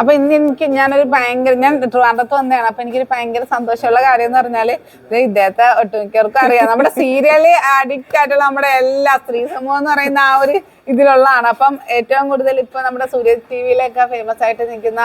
അപ്പൊ ഇന്ന് എനിക്ക് ഞാനൊരു ഭയങ്കര ഞാൻ ട്രിവാൻഡ്രത്ത് വന്നതാണ്. അപ്പൊ എനിക്കൊരു ഭയങ്കര സന്തോഷമുള്ള കാര്യം എന്ന് പറഞ്ഞാൽ ഇത് ഇദ്ദേഹത്തെ ഒട്ടുമിക്കവർക്കും അറിയാം. നമ്മുടെ സീരിയൽ അഡിക്റ്റ് ആയിട്ടുള്ള നമ്മുടെ എല്ലാ സ്ത്രീ സമൂഹം എന്ന് പറയുന്ന ആ ഒരു ഇതിലുള്ളതാണ്. അപ്പം ഏറ്റവും കൂടുതൽ ഇപ്പൊ നമ്മുടെ സൂര്യ ടി വിയിലൊക്കെ ഫേമസ് ആയിട്ട് നിൽക്കുന്ന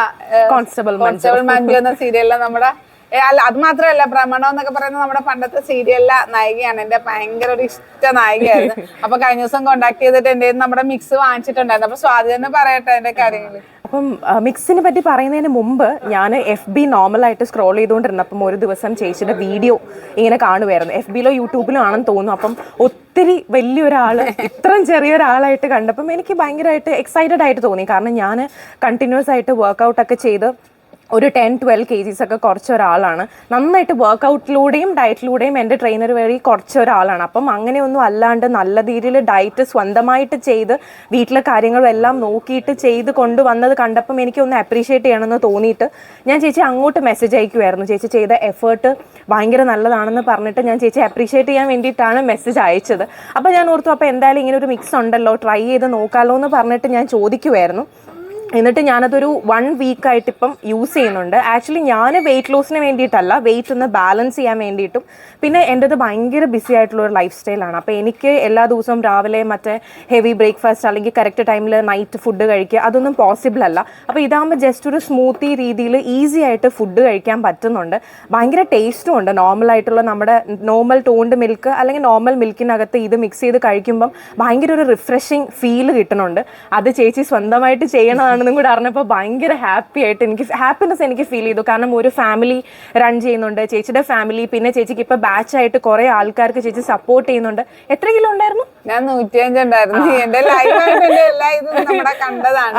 കോൺസ്റ്റബിൾ കോൺസ്റ്റബിൾ മഞ്ജു എന്ന സീരിയലിലെ നമ്മുടെ അല്ല അത് മാത്രമല്ല ഭ്രമണം എന്നൊക്കെ പറയുന്ന നമ്മുടെ പണ്ടത്തെ സീരിയലിലെ നായികയാണ്. എന്റെ ഭയങ്കര ഒരു ഇഷ്ട നായികയായിരുന്നു. അപ്പൊ കഴിഞ്ഞ ദിവസം കോണ്ടാക്ട് ചെയ്തിട്ട് എന്റെ നമ്മുടെ മിക്സ് വാങ്ങിച്ചിട്ടുണ്ടായിരുന്നു. അപ്പൊ സ്വാതി തന്നെ പറയട്ടെ എന്റെ കാര്യങ്ങൾ. അപ്പം മിക്സിനെ പറ്റി പറയുന്നതിന് മുമ്പ് ഞാൻ എഫ് ബി നോർമലായിട്ട് സ്ക്രോൾ ചെയ്തുകൊണ്ടിരുന്നപ്പം ഒരു ദിവസം ചേച്ചിയുടെ വീഡിയോ ഇങ്ങനെ കാണുമായിരുന്നു എഫ് ബിയിലോ യൂട്യൂബിലോ ആണെന്ന് തോന്നുന്നു. അപ്പം ഒത്തിരി വലിയൊരാൾ ഇത്രയും ചെറിയൊരാളായിട്ട് കണ്ടപ്പം എനിക്ക് ഭയങ്കരമായിട്ട് എക്സൈറ്റഡ് ആയിട്ട് തോന്നി. കാരണം ഞാൻ കണ്ടിന്യൂസ് ആയിട്ട് വർക്കൗട്ട് ഒക്കെ ചെയ്ത് ഒരു ടെൻ ട്വൽവ് കെ ജീസ് ഒക്കെ കുറച്ച ഒരാളാണ് നന്നായിട്ട് വർക്കൗട്ടിലൂടെയും ഡയറ്റിലൂടെയും എന്റെ ട്രെയിനർ വഴി കുറച്ച ഒരാളാണ് അപ്പം അങ്ങനെയൊന്നും അല്ലാണ്ട് നല്ല രീതിയിൽ ഡയറ്റ് സ്വന്തമായിട്ട് ചെയ്ത് വീട്ടിലെ കാര്യങ്ങളും എല്ലാം നോക്കിയിട്ട് ചെയ്ത് കൊണ്ടുവന്നത് കണ്ടപ്പം എനിക്കൊന്ന് അപ്രീഷിയേറ്റ് ചെയ്യണമെന്ന് തോന്നിയിട്ട് ഞാൻ ചേച്ചി അങ്ങോട്ട് മെസ്സേജ് അയക്കുമായിരുന്നു ചേച്ചി ചെയ്ത എഫേർട്ട് ഭയങ്കര നല്ലതാണെന്ന് പറഞ്ഞിട്ട് ഞാൻ ചേച്ചി അപ്രീഷിയേറ്റ് ചെയ്യാൻ വേണ്ടിയിട്ടാണ് മെസ്സേജ് അയച്ചത്. അപ്പോൾ ഞാൻ ഓർത്തു അപ്പോൾ എന്തായാലും ഇങ്ങനെ ഒരു മിക്സ് ഉണ്ടല്ലോ ട്രൈ ചെയ്ത് നോക്കാമല്ലോ എന്ന് പറഞ്ഞിട്ട് ഞാൻ ചോദിക്കുമായിരുന്നു എന്നിട്ട് ഞാനതൊരു വൺ വീക്കായിട്ട് ഇപ്പം യൂസ് ചെയ്യുന്നുണ്ട്. ആക്ച്വലി ഞാൻ വെയിറ്റ് ലോസിന് വേണ്ടിയിട്ടല്ല വെയിറ്റ് ഒന്ന് ബാലൻസ് ചെയ്യാൻ വേണ്ടിയിട്ടും. പിന്നെ എന്റെത് ഭയങ്കര ബിസി ആയിട്ടുള്ള ഒരു ലൈഫ് സ്റ്റൈലാണ് അപ്പോൾ എനിക്ക് എല്ലാ ദിവസവും രാവിലെ മറ്റേ ഹെവി ബ്രേക്ക്ഫാസ്റ്റ് അല്ലെങ്കിൽ കറക്റ്റ് ടൈമിൽ നൈറ്റ് ഫുഡ് കഴിക്കുക അതൊന്നും പോസിബിൾ അല്ല. അപ്പോൾ ഇതാകുമ്പോൾ ജസ്റ്റ് ഒരു സ്മൂത്തി രീതിയിൽ ഈസി ആയിട്ട് ഫുഡ് കഴിക്കാൻ പറ്റുന്നുണ്ട്. ഭയങ്കര ടേസ്റ്റും ഉണ്ട്. നോർമൽ ആയിട്ടുള്ള നമ്മുടെ നോർമൽ ടോണ്ട് മിൽക്ക് അല്ലെങ്കിൽ നോർമൽ മിൽക്കിനകത്ത് ഇത് മിക്സ് ചെയ്ത് കഴിക്കുമ്പം ഭയങ്കര ഒരു റിഫ്രഷിങ് ഫീൽ കിട്ടുന്നുണ്ട്. അത് ചേച്ചി സ്വന്തമായിട്ട് ചെയ്യണതാണെന്നും കൂടെ അറിഞ്ഞപ്പോൾ ഭയങ്കര ഹാപ്പി ആയിട്ട് എനിക്ക് ഹാപ്പിനെസ് എനിക്ക് ഫീൽ ചെയ്തു. കാരണം ഒരു ഫാമിലി റൺ ചെയ്യുന്നുണ്ട്. ചേച്ചിയുടെ ഫാമിലി പിന്നെ ചേച്ചിക്ക് ഇപ്പൊ ബാച്ച് ആയിട്ട് കുറെ ആൾക്കാർക്ക് ചേച്ചി സപ്പോർട്ട് ചെയ്യുന്നുണ്ട്. എത്ര കിലോ ഉണ്ടായിരുന്നു? ഞാൻ നൂറ്റിയഞ്ച് ഉണ്ടായിരുന്നു. എന്റെ കണ്ടതാണ്.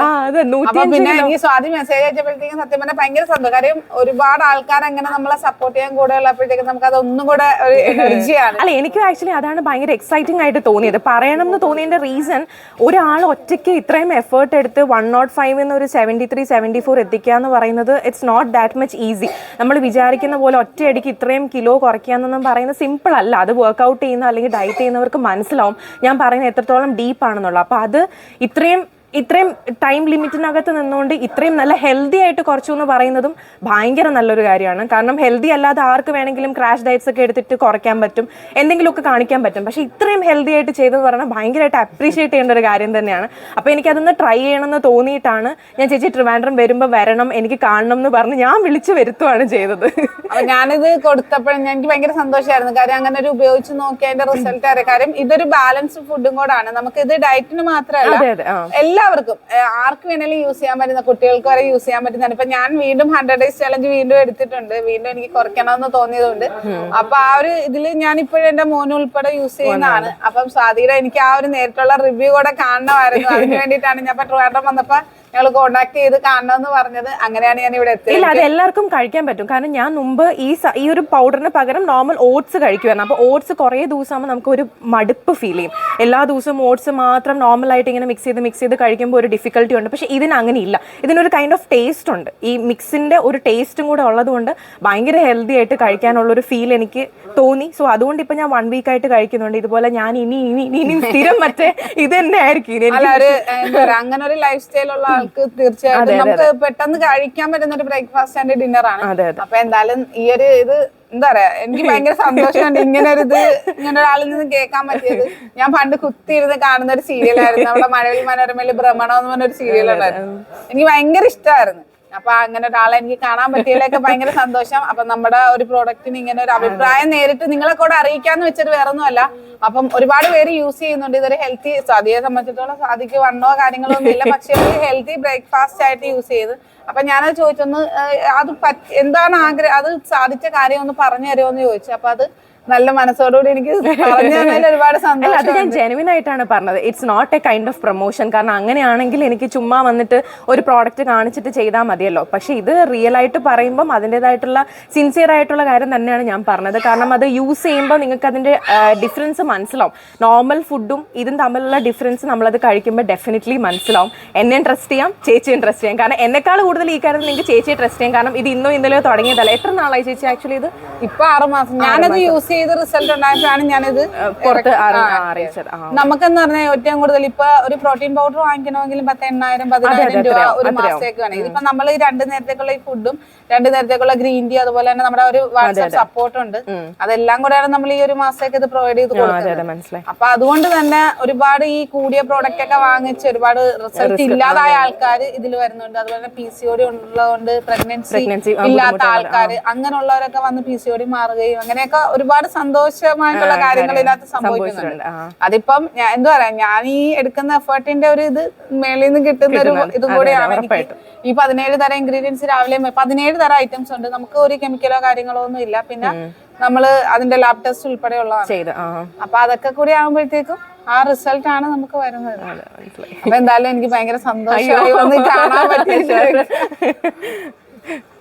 പിന്നെ എനിക്ക് സ്വാതി മെസ്സേജ് അയച്ചപ്പോഴത്തേക്കും സത്യം പറഞ്ഞാൽ ഭയങ്കര സന്തോഷം. കാര്യം ഒരുപാട് ആൾക്കാർ അങ്ങനെ നമ്മളെ സപ്പോർട്ട് ചെയ്യാൻ കൂടെ ഉള്ളപ്പോഴത്തേക്കും നമുക്ക് അത് ഒന്നും കൂടെ ഒരു എനർജിയാണ് അല്ല എനിക്ക് ആക്ച്വലി അതാണ് ഭയങ്കര എക്സൈറ്റിംഗ് ആയിട്ട് തോന്നിയത്. പറയണം എന്ന് തോന്നിയതിന്റെ റീസൺ ഒരാൾ ഒറ്റയ്ക്ക് ഇത്രയും എഫേർട്ട് എടുത്ത് വൺ നോട്ട് ഫൈവ് എന്ന് ഒരു സെവന്റി ത്രീ സെവന്റി ഫോർ എത്തിക്കുക എന്ന് പറയുന്നത് it's not that much easy നമ്മൾ വിചാരിക്കുന്ന പോലെ ഒറ്റയടിക്ക് ഇത്രയും കിലോ കുറയ്ക്കുക എന്നൊന്നും പറയുന്നത് സിമ്പിൾ അല്ല. അത് വർക്ക്ഔട്ട് ചെയ്യുന്ന അല്ലെങ്കിൽ ഡയറ്റ് ചെയ്യുന്നവർക്ക് മനസ്സിലാവും. ഞാൻ പറയുന്നത് എത്രത്തോളം ഡീപ്പ് ആണെന്നുള്ളത്. അപ്പോൾ അത് ഇത്രയും ഇത്രയും ടൈം ലിമിറ്റിനകത്ത് നിന്നുകൊണ്ട് ഇത്രയും നല്ല ഹെൽത്തി ആയിട്ട് കുറച്ചു എന്ന് പറയുന്നതും ഭയങ്കര നല്ലൊരു കാര്യമാണ്. കാരണം ഹെൽത്തി അല്ലാതെ ആർക്ക് വേണമെങ്കിലും ക്രാഷ് ഡയറ്റ്സ് ഒക്കെ എടുത്തിട്ട് കുറയ്ക്കാൻ പറ്റും. എന്തെങ്കിലുമൊക്കെ കാണിക്കാൻ പറ്റും. പക്ഷേ ഇത്രയും ഹെൽത്തി ആയിട്ട് ചെയ്തെന്ന് പറഞ്ഞാൽ ഭയങ്കരമായിട്ട് അപ്രീഷിയേറ്റ് ചെയ്യേണ്ട ഒരു കാര്യം തന്നെയാണ്. അപ്പോൾ എനിക്കതൊന്ന് ട്രൈ ചെയ്യണമെന്ന് തോന്നിയിട്ടാണ് ഞാൻ ചേച്ചി ട്രിവാൻഡ്രം വരുമ്പോൾ വരണം എനിക്ക് കാണണം എന്ന് പറഞ്ഞ് ഞാൻ വിളിച്ചു വരുത്തുവാണ് ചെയ്തത്. ഞാനിത് കൊടുത്തപ്പോഴും എനിക്ക് ഭയങ്കര സന്തോഷമായിരുന്നു. കാര്യം അങ്ങനെ ഒരു ഉപയോഗിച്ച് നോക്കിയതിന്റെ റിസൾട്ട് അറിയാം. കാര്യം ഇതൊരു ബാലൻസ്ഡ് ഫുഡും കൂടാണ്. നമുക്ക് ഇത് ഡയറ്റിന് മാത്രമല്ല എല്ലാവർക്കും. ആർക്ക് വേണേലും യൂസ് ചെയ്യാൻ പറ്റുന്ന കുട്ടികൾക്ക് വരെ യൂസ് ചെയ്യാൻ പറ്റുന്നതാണ്. ഇപ്പൊ ഞാൻ വീണ്ടും ഹൺഡ്രഡ് ഡേയ്സ് ചലഞ്ച് വീണ്ടും എടുത്തിട്ടുണ്ട്. വീണ്ടും എനിക്ക് കുറയ്ക്കണമെന്ന് തോന്നിയതുകൊണ്ട് അപ്പൊ ആ ഒരു ഇതിൽ ഞാൻ ഇപ്പോഴും എന്റെ മോനും ഉൾപ്പെടെ യൂസ് ചെയ്യുന്നതാണ്. അപ്പം സ്വാതിയുടെ എനിക്ക് ആ ഒരു നേരിട്ടുള്ള റിവ്യൂ കൂടെ കാണണമായിരുന്നു. അതിന് വേണ്ടിയിട്ടാണ് ഞാൻ ഇപ്പൊ ട്രിവാൻഡ്രം വന്നപ്പോ ഞങ്ങൾ കോണ്ടാക്ട് ചെയ്ത് കാണണമെന്ന് പറഞ്ഞത് അങ്ങനെയാണ് ഞാൻ ഇവിടെ എത്തിയത്. ഇല്ല അത് എല്ലാവർക്കും കഴിക്കാൻ പറ്റും. കാരണം ഞാൻ മുമ്പ് ഈ ഈ ഒരു പൗഡറിന് പകരം നോർമൽ ഓട്സ് കഴിക്കുമായിരുന്നു അപ്പോൾ ഓട്സ് കുറേ ദിവസമാകുമ്പോൾ നമുക്ക് ഒരു മടുപ്പ് ഫീൽ ചെയ്യും. എല്ലാ ദിവസവും ഓട്സ് മാത്രം നോർമൽ ആയിട്ട് ഇങ്ങനെ മിക്സ് ചെയ്ത് മിക്സ് ചെയ്ത് കഴിക്കുമ്പോൾ ഒരു ഡിഫിക്കൽട്ടി ഉണ്ട്. പക്ഷേ ഇതിന് അങ്ങനെ ഇല്ല ഇതിനൊരു കൈൻഡ് ഓഫ് ടേസ്റ്റ് ഉണ്ട്. ഈ മിക്സിന്റെ ഒരു ടേസ്റ്റും കൂടെ ഉള്ളതുകൊണ്ട് ഭയങ്കര ഹെൽത്തി ആയിട്ട് കഴിക്കാനുള്ള ഒരു ഫീൽ എനിക്ക് തോന്നി. സോ അതുകൊണ്ട് ഇപ്പം ഞാൻ വൺ വീക്ക് ആയിട്ട് കഴിക്കുന്നുണ്ട്. ഇതുപോലെ ഞാൻ ഇനി ഇനി ഇനി സ്ഥിരം മറ്റേ ഇത് തന്നെ ആയിരിക്കും അങ്ങനെ ഒരു ലൈഫ് സ്റ്റൈൽ ആൾക്ക് തീർച്ചയായിട്ടും നമുക്ക് പെട്ടെന്ന് കഴിക്കാൻ പറ്റുന്ന ഒരു ബ്രേക്ക്ഫാസ്റ്റ് ആൻഡ് ഡിന്നർ ആണ്. അപ്പൊ എന്തായാലും ഈ ഒരു ഇത് എന്താ പറയാ എനിക്ക് ഭയങ്കര സന്തോഷമുണ്ട് ഇങ്ങനെ ഒരു ഇത് ഇങ്ങനെ ഒരാളിൽ നിന്ന് കേൾക്കാൻ പറ്റിയത്. ഞാൻ പണ്ട് കുത്തിയിരുന്ന് കാണുന്ന ഒരു സീരിയലായിരുന്നു നമ്മുടെ മഴവിൽ മനോരമയിൽ ഭ്രമണം എന്ന് പറഞ്ഞ ഒരു സീരിയൽ ഉണ്ടായിരുന്നു. എനിക്ക് ഭയങ്കര ഇഷ്ടമായിരുന്നു. അപ്പൊ അങ്ങനെ ഒരാളെ എനിക്ക് കാണാൻ പറ്റിയതിലൊക്കെ ഭയങ്കര സന്തോഷം. അപ്പൊ നമ്മുടെ ഒരു പ്രോഡക്റ്റിന് ഇങ്ങനെ ഒരു അഭിപ്രായം നേരിട്ട് നിങ്ങളെ കൂടെ അറിയിക്കാന്ന് വെച്ചിട്ട് വേറെ ഒന്നുമല്ല അപ്പം ഒരുപാട് പേര് യൂസ് ചെയ്യുന്നുണ്ട്. ഇതൊരു ഹെൽത്തി സതിയെ സംബന്ധിച്ചിടത്തോളം സാധിക്ക് വണ്ണോ കാര്യങ്ങളോ ഒന്നും ഇല്ല. പക്ഷെ ഒരു ഹെൽത്തി ബ്രേക്ക്ഫാസ്റ്റ് ആയിട്ട് യൂസ് ചെയ്ത്. അപ്പൊ ഞാനത് ചോദിച്ചൊന്ന് അത് എന്താണ് ആഗ്രഹം അത് സാധിച്ച കാര്യം ഒന്ന് പറഞ്ഞു തരുമോ എന്ന് ചോദിച്ചു. അപ്പൊ അത് നല്ല മനസ്സോടുകൂടി എനിക്ക് ഒരുപാട് സന്തോഷം അത് ഞാൻ ജെനുവിൻ ആയിട്ടാണ് പറഞ്ഞത്. It's not a kind of promotion കാരണം അങ്ങനെയാണെങ്കിൽ എനിക്ക് ചുമ്മാ വന്നിട്ട് ഒരു പ്രോഡക്റ്റ് കാണിച്ചിട്ട് ചെയ്താൽ മതിയല്ലോ. പക്ഷെ ഇത് റിയൽ ആയിട്ട് പറയുമ്പം അതിന്റെതായിട്ടുള്ള സിൻസിയർ ആയിട്ടുള്ള കാര്യം തന്നെയാണ് ഞാൻ പറഞ്ഞത്. കാരണം അത് യൂസ് ചെയ്യുമ്പോൾ നിങ്ങൾക്ക് അതിന്റെ ഡിഫറൻസ് മനസ്സിലാവും. നോർമൽ ഫുഡും ഇതും തമ്മിലുള്ള ഡിഫറൻസ് നമ്മളത് കഴിക്കുമ്പോൾ ഡെഫിനറ്റ്ലി മനസ്സിലാവും. എന്നെയും ട്രസ്റ്റ് ചെയ്യാം ചേച്ചിയും ട്രസ്റ്റ് ചെയ്യാം. കാരണം എന്നെക്കാൾ കൂടുതൽ ഈ കാര്യത്തിൽ നിങ്ങൾക്ക് ചേച്ചിയെ ട്രസ്റ്റ് ചെയ്യാം. കാരണം ഇത് ഇന്നോ ഇന്നലെയോ തുടങ്ങിയതല്ല. എത്ര നാളായി ചേച്ചി ആക്ച്വലി ഇത്? ഇപ്പോൾ ആറ് മാസം. ഞാനത് യൂസ് ചെയ്ത് റിസൾട്ട് ഉണ്ടായപ്പോഴാണ് ഞാനിത് പുറത്ത് അറിയിച്ചത്. നമുക്കെന്ന് പറഞ്ഞാൽ ഏറ്റവും കൂടുതൽ ഇപ്പൊ ഒരു പ്രോട്ടീൻ പൗഡർ വാങ്ങിക്കണമെങ്കിൽ പത്ത് എണ്ണായിരം പതിനായിരം രൂപ ഒരു മാസത്തേക്ക് വേണം. ഇതിപ്പോ നമ്മൾ ഈ രണ്ട് നേരത്തേക്കുള്ള ഈ ഫുഡും രണ്ട് നേരത്തേക്കുള്ള ഗ്രീൻ ടീ അതുപോലെ തന്നെ നമ്മുടെ ഒരു വാട്സ്ആപ്പ് സപ്പോർട്ട് ഉണ്ട്. അതെല്ലാം കൂടെയാണ് നമ്മൾ ഈ ഒരു മാസത്തേക്ക് ഇത് പ്രൊവൈഡ് ചെയ്ത് കൊടുക്കുന്നത്. അപ്പൊ അതുകൊണ്ട് തന്നെ ഒരുപാട് ഈ കൂടിയ പ്രോഡക്റ്റ് ഒക്കെ വാങ്ങിച്ച് ഒരുപാട് റിസൾട്ട് ഇല്ലാതായ ആൾക്കാർ ഇതിൽ വരുന്നുണ്ട്. അതുപോലെ തന്നെ പി സി ഒ ഡി ഉള്ളതുകൊണ്ട് പ്രഗ്നൻസി ഇല്ലാത്ത ആൾക്കാർ അങ്ങനെയുള്ളവരൊക്കെ വന്ന് പി സി ഒ ഡി മാറുകയും അങ്ങനെയൊക്കെ ഒരുപാട് സന്തോഷമായിട്ടുള്ള കാര്യങ്ങൾ ഇതിനകത്ത് സംഭവിക്കുന്നുണ്ട്. അതിപ്പം ഞാൻ എന്താ പറയാ ഞാൻ ഈ എടുക്കുന്ന എഫേർട്ടിന്റെ ഒരു ഇത് മേളിൽ നിന്ന് കിട്ടുന്ന ഒരു ഇതും കൂടിയാണ് ഈ പതിനേഴ് തരം ഇൻഗ്രീഡിയൻസ് രാവിലെ പതിനേഴ് തരം ഐറ്റംസ് ഉണ്ട്. നമുക്ക് ഒരു കെമിക്കലോ കാര്യങ്ങളോ ഒന്നും ഇല്ല. പിന്നെ നമ്മൾ അതിന്റെ ലാബ് ടെസ്റ്റ് ഉൾപ്പെടെയുള്ളതാണ്. ഉള്ള അപ്പൊ അതൊക്കെ കൂടി ആകുമ്പോഴത്തേക്കും ആ റിസൾട്ട് ആണ് നമുക്ക് വരുന്നത്. അപ്പൊ എന്തായാലും എനിക്ക് ഭയങ്കര സന്തോഷമായി കാണാൻ പറ്റിയത്